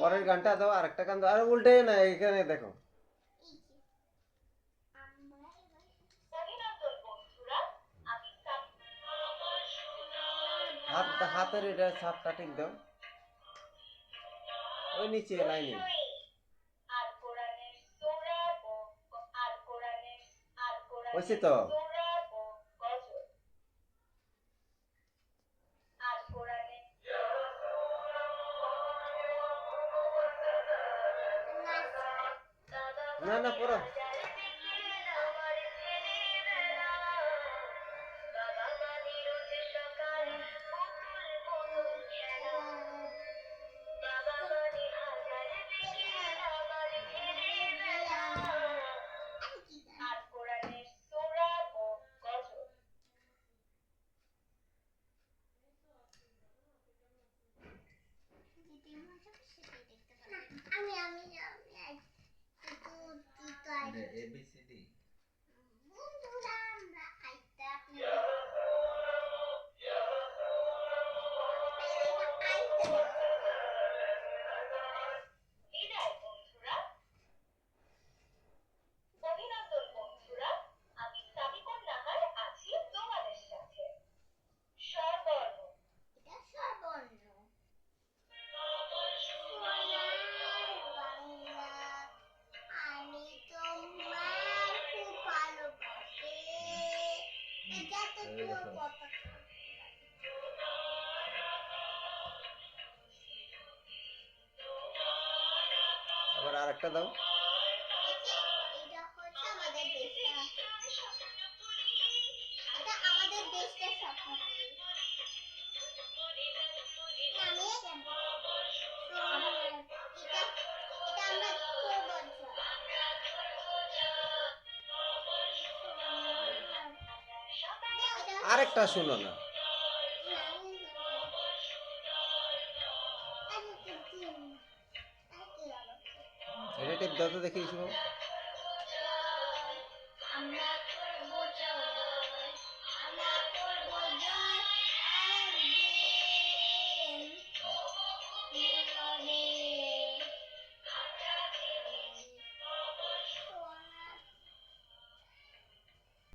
পরের গানটা দাও আরেকটা গান দাও। আর উল্টে না এখানে দেখো। হাতের এটা ছাপটা কাটিং দাও। ওই নিচে লাইনে। হয়েছে তো? Nana puro. है ए बी सी डी আবার আর একটা দাও। আরেকটা শুনো না। এটা দাদা দেখে